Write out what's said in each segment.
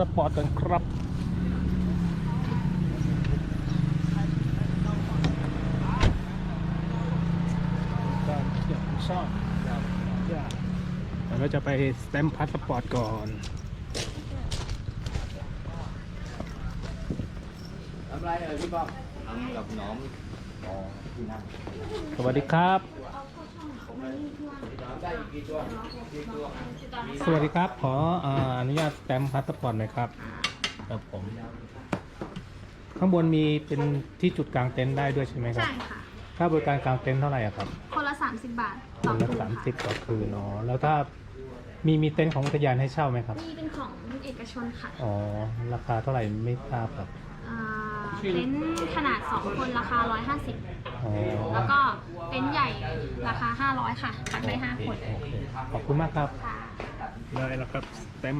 สปอร์ตกันครับการเที่ยวชอบเดี๋ยวเราจะไปสแตมป์พาสปอร์ตก่อนทำไรเอ่ยพี่ป้อมทำกับน้องอ๋อที่นั่น สวัสดีครับได้อีกกี่ตัวกี่ตัวสวัสดีครับ ขอเอ่ออนุญาตสแตมป์พาสปอร์ตหน่อยครับครับผม ข้างบนมีเป็นที่จุดกลางเต็นท์ได้ด้วยใช่ไหมครับ ใช่ค่ะ ค่าบริการกลางเต็นท์เท่าไหร่อะครับ คนละ 30 บาทคต่อนละคืนสามสิบค่ะต่อคืนเนาะแล้วถ้ามีมีเต็นท์ของอุทยานให้เช่าไหมครับนี่เป็นของเอกชนค่ะ อ๋อ ราคาเท่าไหร่ไม่ทราบครับอ่า เต็นท์ขนาด 2 คนราคา 150 อ๋อแล้วก็เต็นท์ใหญ่ราคา 500 ค่ะพักได้5คนโอเคขอบคุณมากครับ ค่ะ ได้แล้วครับเต็ม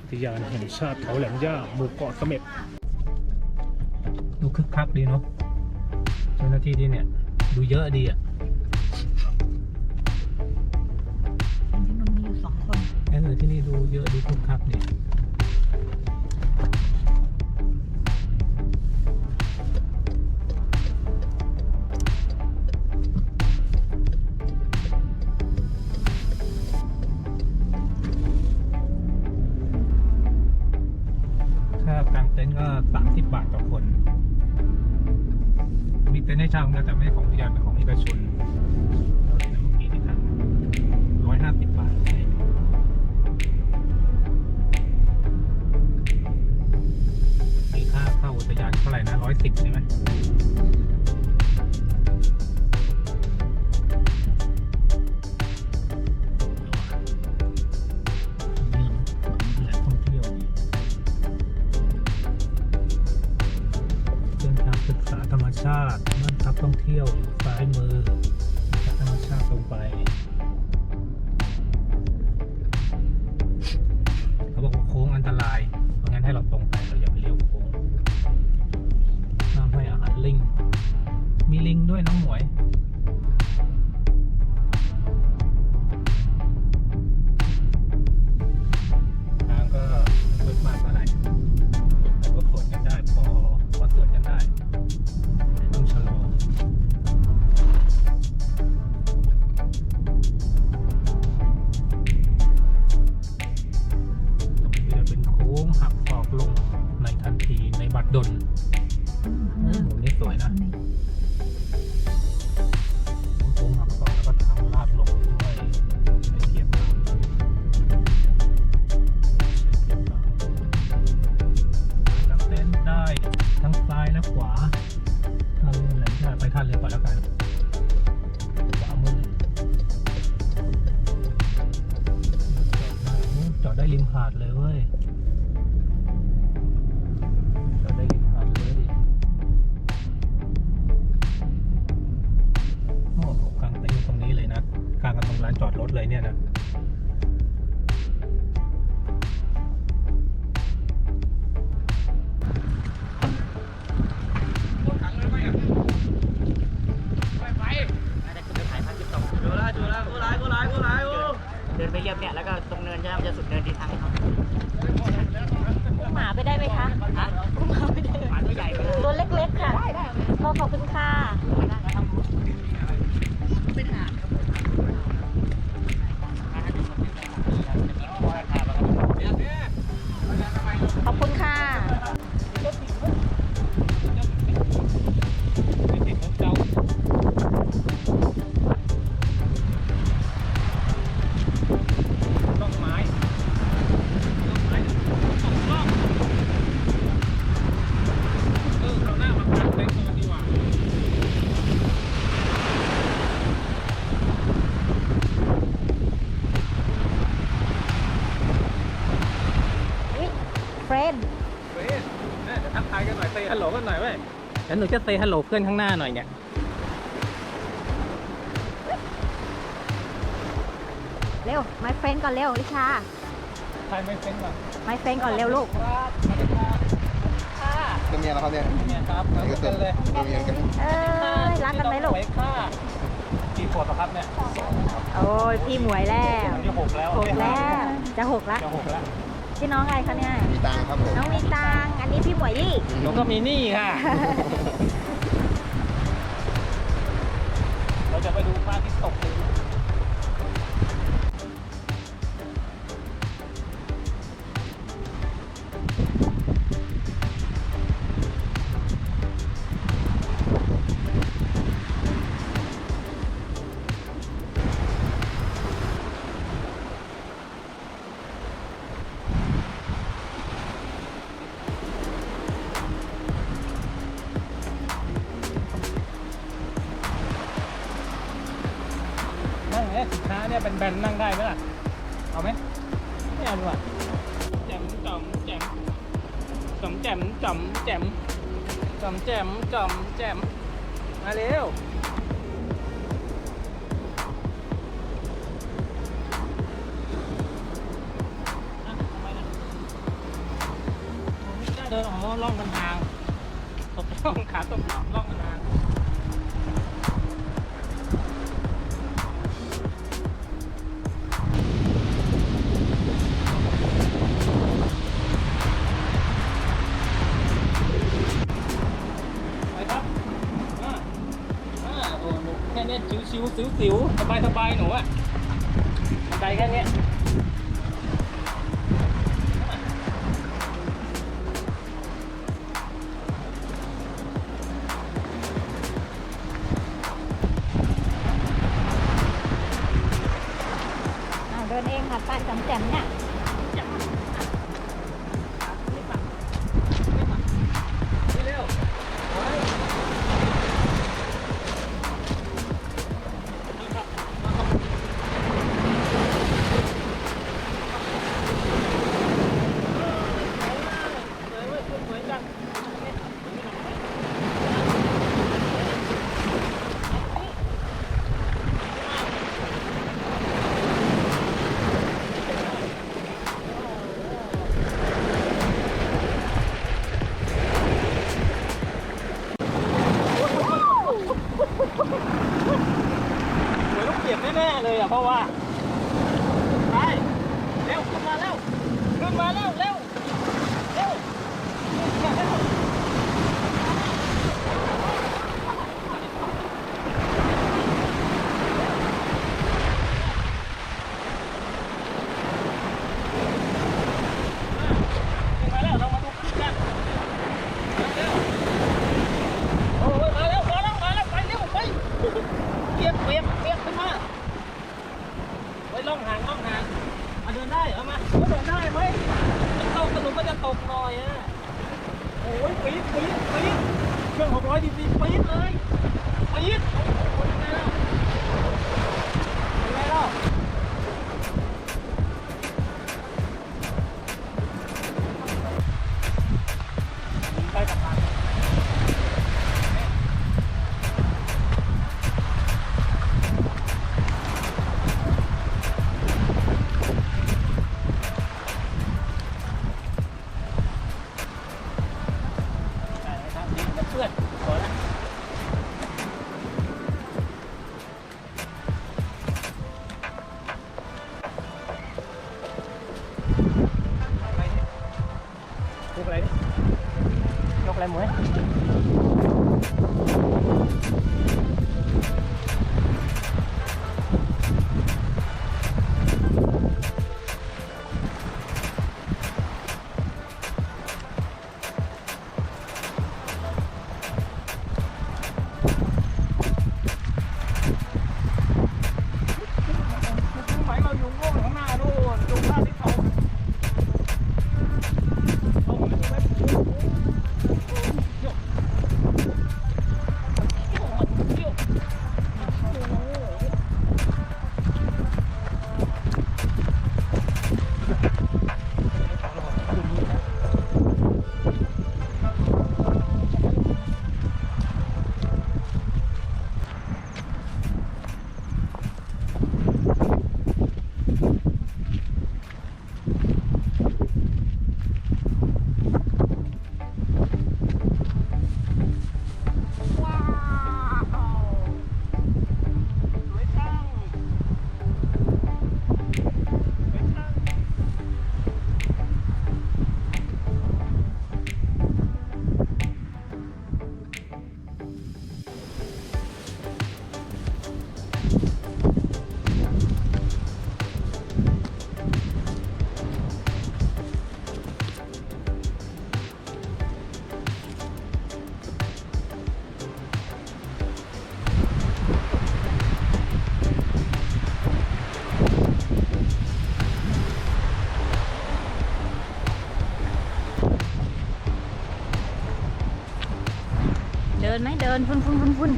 อุทยานแห่งชาติเขาแหลมย่าหมู่เกาะเสม็ดดูคึกคักดีเนาะเจ้าหน้าที่ที่เนี่ย ดูเยอะดีอะมันมีอยู่สองคน เออที่นี่ดูเยอะดูคึกคักดี ร่นะร้อยสิบใช่ไหม ดได้ริมหาดเลยเว้ยจอดได้ริมหาดเลย โอ้โหกางไปอยู่ตรงนี้เลยนะกลางกันตรงลานจอดรถเลยเนี่ยนะ รียบเนี่ยแล้วก็ตรงเนินจะมันจะสุดเนินที่ทางให้เข แล้วหนูจะเซฮัลโหลเพื่อนข้างหน้าหน่อยเนี่ยเร็วไม้เฟ้นก่อนเร็วลิชาใครไม่เฟ้นก่อนไม้เฟ้นก่อนเร็วลูกเป็นเมียนะครับเนี่ยเป็นเมียครับแล้วก็เซ็นเลยตัวเมียกันเอ้ยรักกันไหมลูกไว้ค่ะกี่ขวดแล้ครับเนี่ยโอ้ยพี่หมวยแล้วจะหกแล้วหกแล้วจะหกแล้วจะหกแล้ว ชื่น้องอะไรคะเนี่ย มีตังครับผมน้องมีตัง อันนี้พี่หมวยลี่ แล้วก็มีนี่ค่ะ เราจะไปดูพระอที่ตกเลย เนี่ยแบนๆนั่งได้ไหมล่ะ เอาไหมไม่เอาดีกว่าแจมจอมแจมจอมแจมจอมแจมจอมแจ่มจ่อมแจมมาเร็วเดินออกล่องกันทางตกล่องขาตกล่อง ชิวๆสิวๆสบายๆหนูอะบัไดแค่เนี้ย กอะไรยกอะไรหมวย นพุ่นพุ่นพุ่นพุ่น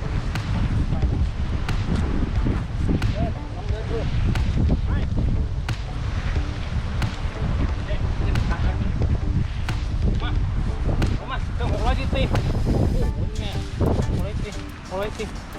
หกร้อยสิบหกร้อยสิบหกร้อยสิบ